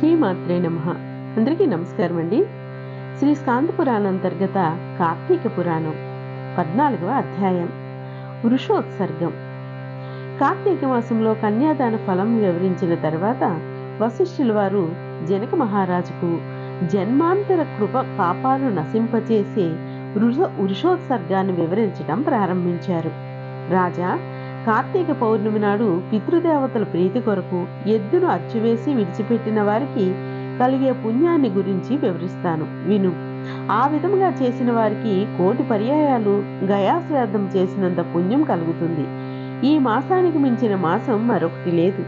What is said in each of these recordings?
శ్రీమాత్రే నమ. అందరికీ నమస్కారం అండి శ్రీ స్కాంత పురాణం అంతర్గత కార్తీక పురాణం పద్నాలుగవ అధ్యాయం వృషోత్సర్గం. కార్తీక మాసంలో కన్యాదాన ఫలం వివరించిన తర్వాత వశిష్ఠుల వారు జనక మహారాజుకు జన్మాంతర కృప పాపాలు నశింపచేసే వృష వృషోత్సర్గాన్ని వివరించడం ప్రారంభించారు. రాజా కార్తీక పౌర్ణమి నాడు పితృదేవతల ప్రీతి కొరకు ఎద్దును అచ్చువేసి విడిచిపెట్టిన వారికి కలిగే పుణ్యాన్ని గురించి వివరిస్తాను. విను. ఆ విధముగా చేసిన వారికి కోటి పర్యాయాలు గయాశ్రాద్ధం చేసినంత పుణ్యం కలుగుతుంది. ఈ మాసానికి మించిన మాసం మరొకటి లేదు.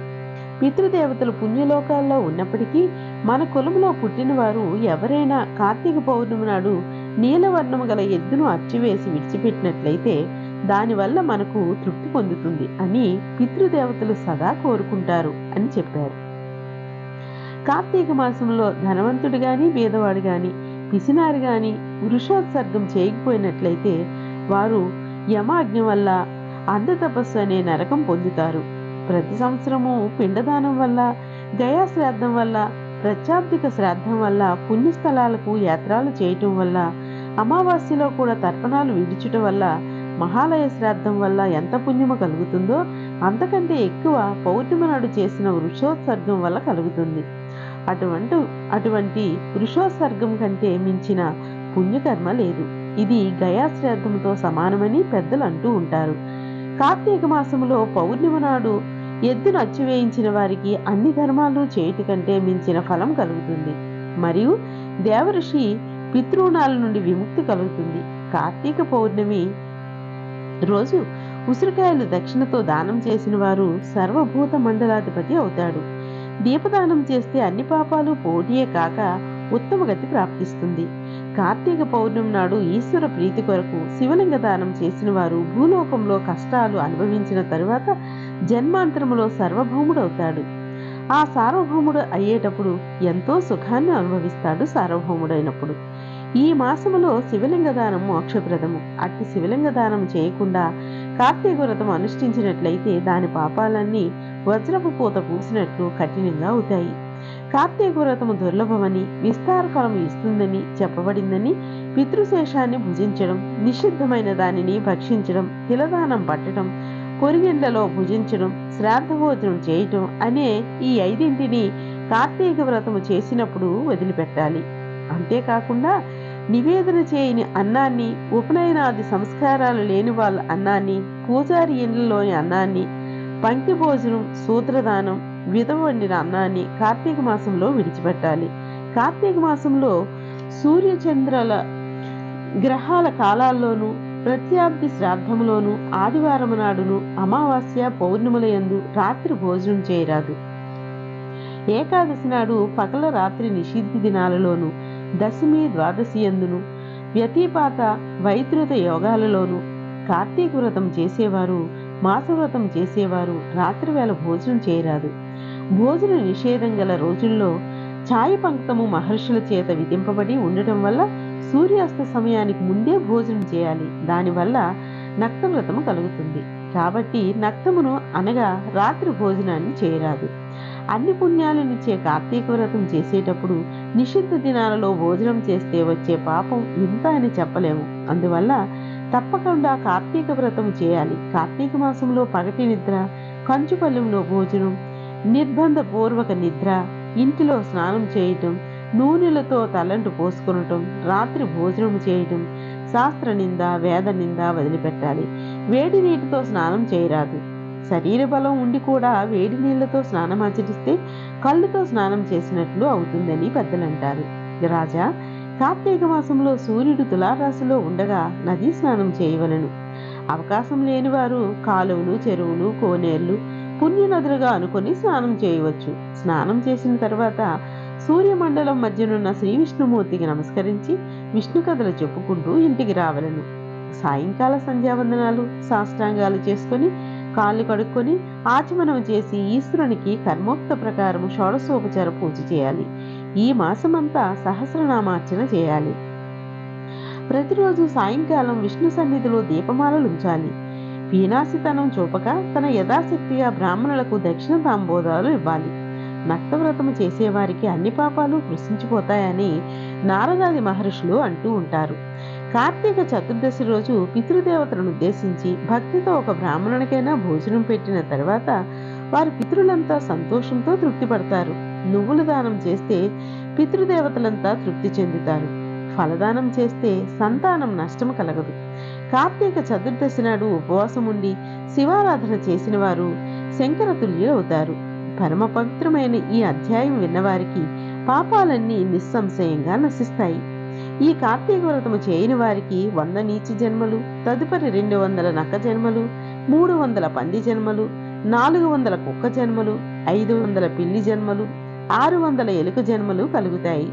పితృదేవతలు పుణ్యలోకాల్లో ఉన్నప్పటికీ మన కులంలో పుట్టినవారు ఎవరైనా కార్తీక పౌర్ణమి నాడు నీలవర్ణము గల ఎద్దును అచ్చివేసి విడిచిపెట్టినట్లయితే దానివల్ల మనకు తృప్తి పొందుతుంది అని పితృదేవతలు సదా కోరుకుంటారు అని చెప్పారు. కార్తీక మాసంలో ధనవంతుడు గాని బీదవాడు గాని పిసినారు గాని పురుషోత్సర్గం చేయకపోయినట్లయితే వారు యమాజ్ఞ వల్ల అంధతపస్సు అనే నరకం పొందుతారు. ప్రతి సంవత్సరము పిండదానం వల్ల గయా శ్రాద్ధం వల్ల ప్రత్యాబ్దిక శ్రాద్ధం వల్ల పుణ్యస్థలాలకు యాత్రలు చేయటం వల్ల అమావాస్యలో కూడా తర్పణాలు విడిచుట వల్ల మహాలయ శ్రాద్ధం వల్ల ఎంత పుణ్యము కలుగుతుందో అంతకంటే ఎక్కువ పౌర్ణమి నాడు చేసిన వృషోత్సర్గం వల్ల కలుగుతుంది. అటువంటి అటువంటి వృషోత్సర్గం కంటే మించిన పుణ్యకర్మ లేదు. ఇది గయా శ్రాద్ధంతో సమానమని పెద్దలు అంటూ ఉంటారు. కార్తీక మాసములో పౌర్ణమి నాడు ఎద్దును అచ్చివేయించిన వారికి అన్ని ధర్మాలు చేయుటి కంటే మించిన ఫలం కలుగుతుంది. మరియు దేవఋషి పితృణాల నుండి విముక్తి కలుగుతుంది. కార్తీక పౌర్ణమి రోజు ఉసిరికాయలు దక్షిణతో దానం చేసిన వారు సర్వభూత మండలాధిపతి అవుతాడు. దీపదానం చేస్తే అన్ని పాపాలు పోటీయే కాక ఉత్తమ గతి ప్రాప్తిస్తుంది. కార్తీక పౌర్ణమి నాడు ఈశ్వర ప్రీతి కొరకు శివలింగ దానం చేసిన వారు భూలోకంలో కష్టాలు అనుభవించిన తరువాత జన్మాంతరములో సర్వభౌముడవుతాడు. ఆ సార్వభౌముడు అయ్యేటప్పుడు ఎంతో సుఖాన్ని అనుభవిస్తాడు సార్వభౌముడైనప్పుడు. ఈ మాసములో శివలింగ దానం మోక్షప్రదము. అట్టి శివలింగ దానం చేయకుండా కార్తీక వ్రతం అనుష్ఠించినట్లయితే దాని పాపాలన్నీ వజ్రపు పూత పూసినట్లు కఠినంగా అవుతాయి. కార్తీక వ్రతము దుర్లభమని విస్తార ఫలం ఇస్తుందని చెప్పబడిందని పితృశేషాన్ని భుజించడం నిషిద్ధమైన దానిని భక్షించడం తిలదానం పట్టడం పొరిగిండ్లలో భుజించడం శ్రాద్ధభోజనం చేయటం అనే ఈ ఐదింటిని కార్తీక వ్రతము చేసినప్పుడు వదిలిపెట్టాలి. అంతేకాకుండా నివేదన చేయని అన్నాన్ని ఉపనయనాది సంస్కారాలు లేని వాళ్ళ అన్నాన్ని పూజారి ఇండ్లలోని అన్నాన్ని పంక్తి భోజనం సూత్రదానం విధం వండిన అన్నాన్ని కార్తీక మాసంలో విడిచిపెట్టాలి. కార్తీక మాసంలో సూర్యచంద్రల గ్రహాల కాలాల్లోనూ ప్రత్యాబ్ది శ్రాద్ధములోను ఆదివారం నాడును అమావాస్య పౌర్ణముల యందు రాత్రి భోజనం చేయరాదు. ఏకాదశి నాడు పగల రాత్రి నిషిద్ధి దినాలలోను దశమి ద్వాదశి ఎందును వ్యతిపాత వైద్యుత యోగాలలోను కార్తీక వ్రతం చేసేవారు మాసవ్రతం చేసేవారు రాత్రివేళ భోజనం చేయరాదు. భోజన నిషేధం గల రోజుల్లో ఛాయ పంక్తము మహర్షుల చేత విధింపబడి ఉండటం వల్ల సూర్యాస్త సమయానికి ముందే భోజనం చేయాలి. దానివల్ల నక్తవ్రతము కలుగుతుంది. కాబట్టి నక్తమును అనగా రాత్రి భోజనాన్ని చేయరాదు. అన్ని పుణ్యాలనిచ్చే కార్తీక వ్రతం చేసేటప్పుడు నిషిద్ధ దినాలలో భోజనం చేస్తే వచ్చే పాపం ఇంత అని చెప్పలేము. అందువల్ల తప్పకుండా కార్తీక వ్రతం చేయాలి. కార్తీక మాసంలో పగటి నిద్ర కంచుపల్లెంలో భోజనం నిర్బంధ పూర్వక నిద్ర ఇంటిలో స్నానం చేయటం నూనెలతో తలంటు పోసుకొనటం రాత్రి భోజనం చేయటం శాస్త్ర నింద వేద నింద వదిలిపెట్టాలి. వేడి నీటితో స్నానం చేయరాదు. శరీర బలం ఉండి కూడా వేడి నీళ్ళతో స్నానం ఆచరిస్తే కళ్ళుతో స్నానం చేసినట్లు అవుతుందని పెద్దలంటారు. రాజా కార్తీక మాసంలో సూర్యుడు తులారాశిలో ఉండగా నదీ స్నానం చేయవలను. అవకాశం లేని వారు కాలువలు చెరువులు కోనేళ్ళు పుణ్యనదులుగా అనుకొని స్నానం చేయవచ్చు. స్నానం చేసిన తర్వాత సూర్యమండలం మధ్యనున్న శ్రీ విష్ణుమూర్తికి నమస్కరించి విష్ణు కథలు చెప్పుకుంటూ ఇంటికి రావలను. సాయంకాల సంధ్యావందనాలు సాష్టాంగాలు చేసుకొని కాళ్ళు కడుక్కొని ఆచమనం చేసి ఈశ్వరునికి కర్మోక్త ప్రకారం షోడశోపచార పూజ చేయాలి. ఈ మాసమంతా సహస్రనామార్చన చేయాలి. ప్రతిరోజు సాయంకాలం విష్ణు సన్నిధిలో దీపమాలలు ఉంచాలి. పీనాసితనం చూపక తన యథాశక్తిగా బ్రాహ్మణులకు దక్షిణ తాంబోదాలు ఇవ్వాలి. నక్తవ్రతము చేసేవారికి అన్ని పాపాలు కృషించిపోతాయని నారదాది మహర్షులు అంటూ ఉంటారు. కార్తీక చతుర్దశి రోజు పితృదేవతలను ఉద్దేశించి భక్తితో ఒక బ్రాహ్మణునికైనా భోజనం పెట్టిన తర్వాత వారి పితృలంతా సంతోషంతో తృప్తి పడతారు నువ్వులు దానం చేస్తే పితృదేవతలంతా తృప్తి చెందుతారు. ఫలదానం చేస్తే సంతానం నష్టం కలగదు. కార్తీక చతుర్దశి నాడు ఉపవాసం ఉండి శివారాధన చేసిన వారు శంకర తుల్యులవుతారు పరమ పవిత్రమైన ఈ అధ్యాయం విన్నవారికి పాపాలన్నీ నిస్సంశయంగా నశిస్తాయి. ఈ కార్తీక వ్రతము చేయని వారికి వంద నీచి జన్మలు తదుపరి రెండు వందల నక్క జన్మలు మూడు వందల పంది జన్మలు నాలుగు వందల కుక్క జన్మలు ఐదు వందల పిల్లి జన్మలు ఆరు వందల ఎలుక జన్మలు కలుగుతాయి.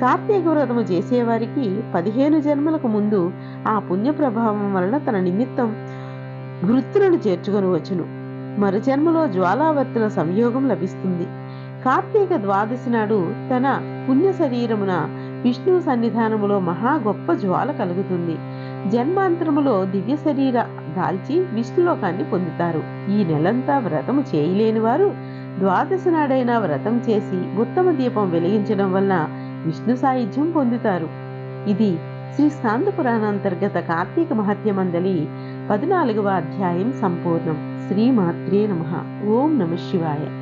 కార్తీక వ్రతము చేసేవారికి పదిహేను జన్మలకు ముందు ఆ పుణ్య ప్రభావం వలన తన నిమిత్తం వృత్తులను చేర్చుకొని వచ్చును. మరు జన్మలో జ్వాలావర్తుల సంయోగం లభిస్తుంది. కార్తీక ద్వాదశి నాడు తన పుణ్య శరీరమున విష్ణు సన్నిధానములో మహా గొప్ప జ్వాల కలుగుతుంది. జన్మాంతరములో దివ్య శరీర దాల్చి విష్ణులోకాన్ని పొందుతారు. ఈ నెలంతా వ్రతము చేయలేని వారు ద్వాదశి నాడైనా వ్రతం చేసి ఉత్తమ దీపం వెలిగించడం వలన విష్ణు సాయుధ్యం పొందుతారు. ఇది శ్రీ స్కాంద పురాణాంతర్గత కార్తీక మహత్యమందలి పద్నాలుగవ అధ్యాయం సంపూర్ణం. శ్రీమాత్రే నమ. ఓం నమ శివాయ.